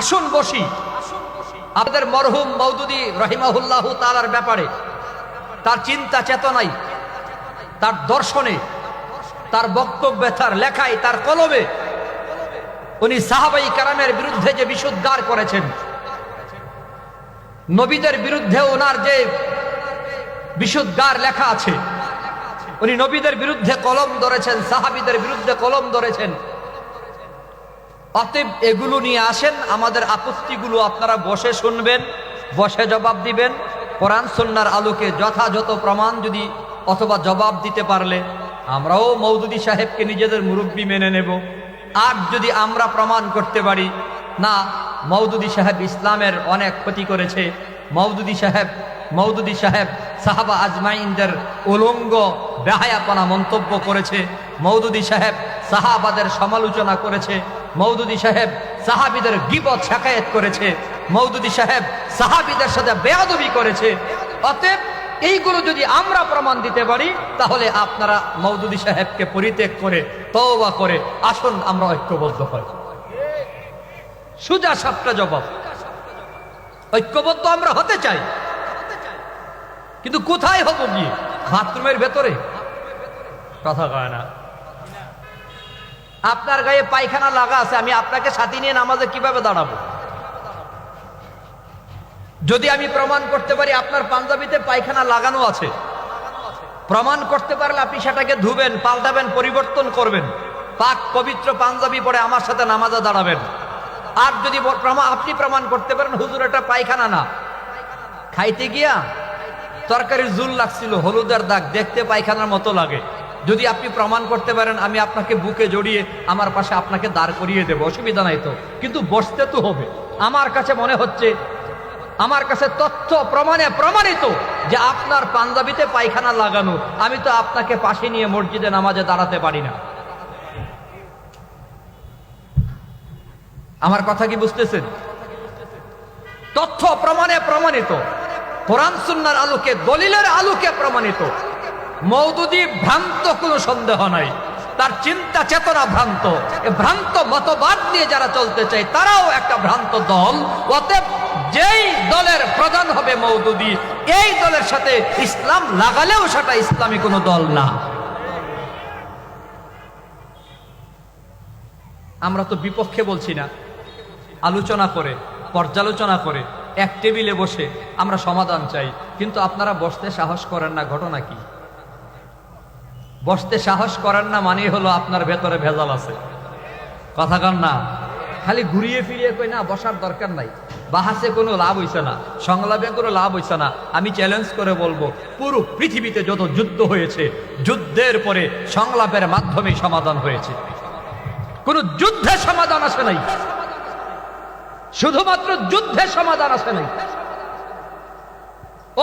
আসুন বসি। আমাদের মরহুম মৌদুদি রহিমাহুল্লাহ তালার ব্যাপারে, তার চিন্তা চেতনায়, তার দর্শনে, তার বক্তব্যে, তার লেখায়, তার কলমে উনি সাহাবাই কারামের বিরুদ্ধে যে বিশুদ্ধার করেছেন, নবীদের বিরুদ্ধে ওনার যে বিশুদ্ধার লেখা আছে, উনি নবীদের বিরুদ্ধে কলম ধরেছেন, সাহাবিদের বিরুদ্ধে কলম ধরেছেন। অতএব এগুলো নিয়ে আসেন, আমাদের আপত্তিগুলো আপনারা বসে শুনবেন, বসে জবাব দিবেন। কোরআন সন্ন্যার আলোকে যথাযথ প্রমাণ যদি অথবা জবাব দিতে পারলে, আমরাও মৌদুদি সাহেবকে নিজেদের মুরব্বী মেনে নেব। আর যদি আমরা প্রমাণ করতে পারি, না, মৌদুদি সাহেব ইসলামের অনেক ক্ষতি করেছে, মৌদুদি সাহেব মৌদুদি সাহেব সাহাবা আজমাইনদের উলঙ্গ, বেহায়াপনা মন্তব্য করেছে, মৌদুদি সাহেব সাহাবাদের সমালোচনা করেছে মৌদুদি সাহেব সাহাবিদের গিবত শাকায়ত করেছে। মৌদুদি সাহেব সাহাবিদের সাথে বেয়াদবি করেছে। অতএব এইগুলো যদি আমরা প্রমাণ দিতে পারি, তাহলে আপনারা মৌদুদি সাহেবকে পরিত্যাগ করে, তওবা করে আসুন, আমরা ঐক্যবদ্ধ হই। সুজা সাপটা জবাব। ঐক্যবদ্ধ আমরা হতে চাই। কিন্তু কোথায় হব গিয়ে? বাথরুমের ভেতরে? কথা কয় না। আপনার গায়ে পায়খানা লাগা আছে, আমি আপনাকে সাথে নিয়ে নামাজে কীভাবে দাঁড়াবো? যদি আমি প্রমাণ করতে পারি আপনার পাঞ্জাবিতে পায়খানা লাগানো আছে, প্রমাণ করতে পারলে আপনি সেটাকে ধুবেন, পাল্টাবেন, পরিবর্তন করবেন। পাক, পবিত্র পাঞ্জাবি পরে আমার সাথে নামাজে দাঁড়াবেন। আর যদি আপনি প্রমাণ করতে পারেন, হুজুর, এটা পায়খানা না। খাইতে গিয়া তরকারির জুল লাগছিল, হলুদের দাগ, দেখতে পায়খানার মতো লাগে। যদি আপনি প্রমাণ করতে পারেন, আমি আপনাকে বুকে জড়িয়ে আমার পাশে আপনাকে দাঁড় করিয়ে দেবো। অসুবিধা নাই তো। কিন্তু বসতে তো হবে। আমার কাছে মনে হচ্ছে, আমার কাছে তথ্য প্রমাণে প্রমাণিত যে আপনার পাঞ্জাবিতে পায়খানা লাগানো, আমি তো আপনাকে পাশে নিয়ে মসজিদে নামাজে দাঁড়াতে পারি না। আমার কথা কি বুঝতেছেন? তথ্য প্রমাণে প্রমাণিত। কোরআন, সুন্নার আলোকে, দলিলের আলোকে প্রমাণিত। মৌদুদি ভ্রান্ত কোনো সন্দেহ নাই। তার চিন্তা চেতনা ভ্রান্ত। ভ্রান্ত মতবাদ নিয়ে যারা চলতে চায়, তারাও একটা ভ্রান্ত দল। অতএব যেই দলের প্রধান হবে মৌদুদি, এই দলের সাথে ইসলাম লাগালেও সেটা ইসলামী কোনো দল না। আমরা তো বিপক্ষে বলছি না। আলোচনা করে, পর্যালোচনা করে, এক টেবিলে বসে আমরা সমাধান চাই। কিন্তু আপনারা বসতে সাহস করেন না, ঘটনা কি? বসতে সাহস করেন না মানে হলো আপনার ভেতরে ভেজাল আছে। কথা কন না। খালি ঘুরিয়ে ফিরিয়ে কই না, বসার দরকার নাই। বাহাসে কোনো লাভ হইছে না, সংলাপে কোনো লাভ হইছে না। আমি চ্যালেঞ্জ করে বলব, পুরো পৃথিবীতে যত যুদ্ধ হয়েছে, যুদ্ধের পরে সংলাপের মাধ্যমে সমাধান হয়েছে। কোনো যুদ্ধে সমাধান আসে নাই। শুধুমাত্র যুদ্ধে সমাধান আসে নাই।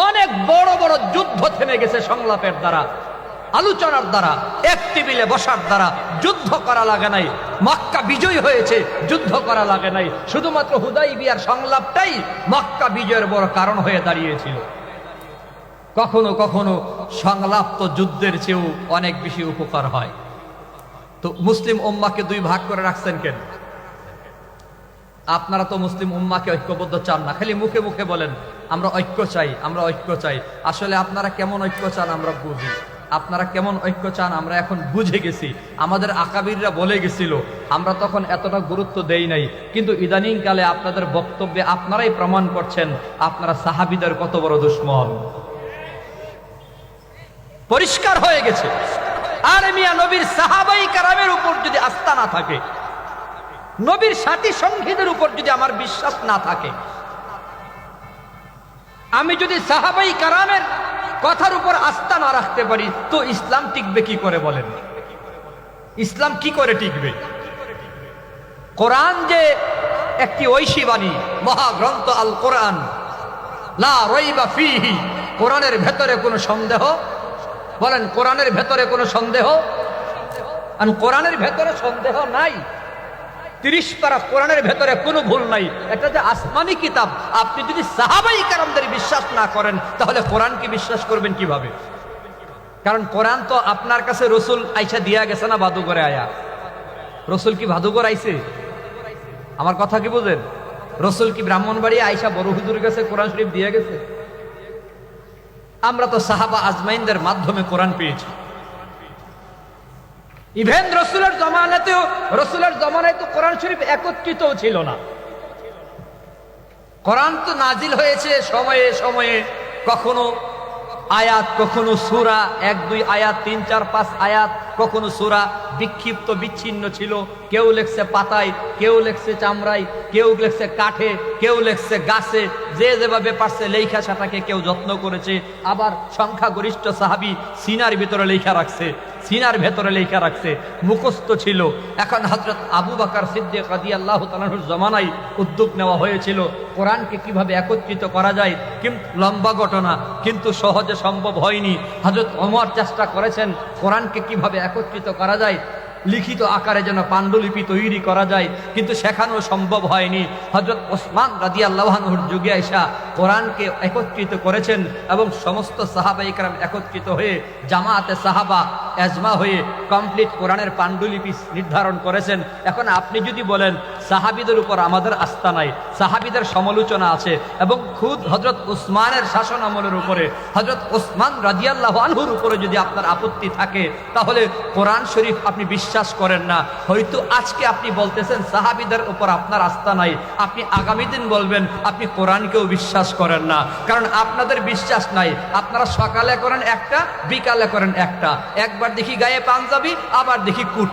অনেক বড় বড় যুদ্ধ থেমে গেছে সংলাপের দ্বারা। আলোচনার দ্বারা, এক টেবিলে বসার দ্বারা যুদ্ধ করা লাগে নাই। মক্কা বিজয় হয়েছে, যুদ্ধ করা লাগে নাই। শুধুমাত্র হুদাই বিয়ার সংলাপটাই মক্কা বিজয়ের বড় কারণ হয়ে দাঁড়িয়েছিল। কখনো কখনো সংলাপ তো যুদ্ধের চেয়েও অনেক বেশি উপকার হয়। তো মুসলিম উম্মাকে দুই ভাগ করে রাখছেন কেন? আপনারা তো মুসলিম উম্মাকে ঐক্যবদ্ধ চান না। খালি মুখে মুখে বলেন, আমরা ঐক্য চাই, আমরা ঐক্য চাই। আসলে আপনারা কেমন ঐক্য চান, আমরা বুঝি। আপনারা কেমন ঐক্য চান, আমরা এখন বুঝে গেছি। আমাদের আকাবিররা বলে গেছিল, আমরা তখন এতটা গুরুত্ব দেই নাই। কিন্তু ইদানিং কালে আপনাদের বক্তব্যে আপনারাই প্রমাণ করছেন, আপনারা সাহাবিদের কত বড় দুশ্মন। পরিষ্কার হয়ে গেছে। আর মিয়া, নবীর সাহাবাই কারামের উপর যদি আস্থা না থাকে, নবীর সাথী সঙ্গীদের উপর যদি আমার বিশ্বাস না থাকে, আমি যদি সাহাবাই কারামের কথার উপর আস্থা না রাখতে পারি, তো ইসলাম টিকবে কি করে বলেন? ইসলাম কি করে টিকবে? কোরআন যে একটি ঐশী বাণী মহাগ্রন্থ আল কোরআন লা কোরআনের ভেতরে কোনো সন্দেহ? বলেন, কোরআনের ভেতরে কোনো সন্দেহ? কোরআনের ভেতরে সন্দেহ নাই। তিরিশ পারা কোরআনের ভেতরে কোনো ভুল নাই। এটা যে আসমানি কিতাব, আপনি যদি সাহাবাই কারামদের বিশ্বাস না করেন, তাহলে কোরআনকে বিশ্বাস করবেন কীভাবে? কারণ কোরআন তো আপনার কাছে রসুল আইসা দিয়া গেছে না বাদুঘরে আয়া? রসুল কি ভাদুঘর আইছে? আমার কথা কি বুঝেন? রসুল কি ব্রাহ্মণবাড়ি আইসা বড় হুজুর কাছে কোরআন শরীফ দিয়ে গেছে? আমরা তো সাহাবা আজমাইনদের মাধ্যমে কোরআন পেয়েছি। ইভেন রসুলের জমানাতেও রসুলের জমানায় তো কোরআন শরীফ একত্রিত ছিল না কোরআন তো নাজিল হয়েছে সময়ে সময়ে কখনো আয়াত কখনো সুরা এক দুই আয়াত তিন চার পাঁচ আয়াত কখনো সুরা বিক্ষিপ্ত বিচ্ছিন্ন ছিল কেউ লেখছে পাতায় কেউ লেখছে চামড়ায় কেউ লেখছে কাঠে কেউ লেখছে গাছে যে যেভাবে পারছে লেখা সেটাকে কেউ যত্ন করেছে আবার সংখ্যাগরিষ্ঠ সাহাবি সিনার ভিতরে লেখা রাখছে সিনার ভেতরে লেখা রাখছে, মুখস্থ ছিল। এখন হজরত আবু বাকার সিদ্দিক আদি আল্লাহ তালুর জমানায় উদ্যোগ নেওয়া হয়েছিল। কোরআনকে কীভাবে একত্রিত করা যায় কিন্তু লম্বা ঘটনা, কিন্তু সহজে সম্ভব হয়নি। হজরত অমর চেষ্টা করেছেন কোরআনকে কীভাবে একত্রিত করা যায় লিখিত আকারে যেন পাণ্ডুলিপি তৈরি করা যায়, কিন্তু সেখানেও সম্ভব হয়নি। হজরত ওসমান রাজি আল্লাহানুর যুগে আইসা কোরআনকে একত্রিত করেছেন এবং সমস্ত সাহাবা ইকরাম একত্রিত হয়ে, জামাতে সাহাবা এজমা হয়ে কমপ্লিট কোরআনের পাণ্ডুলিপি নির্ধারণ করেছেন। এখন আপনি যদি বলেন সাহাবিদের উপর আমাদের আস্থা নাই। সাহাবিদের সমালোচনা আছে এবং খুদ হজরত উসমানের শাসন আমলের উপরে হজরত ওসমান রাজিয়াল্লাহ আনহুর উপরে যদি আপনার আপত্তি থাকে, তাহলে কোরআন শরীফ আপনি বিশ্বাস করেন না। হয়তো আজকে আপনি বলতেছেন, সাহাবিদের উপর আপনার আস্থা নাই। আপনি আগামী দিন বলবেন, আপনি কোরআনকেও বিশ্বাস করেন না। কারণ আপনাদের বিশ্বাস নাই। আপনারা সকালে করেন একটা, বিকালে করেন একটা। একবার দেখি গায়ে পাঞ্জাবি, আবার দেখি কুট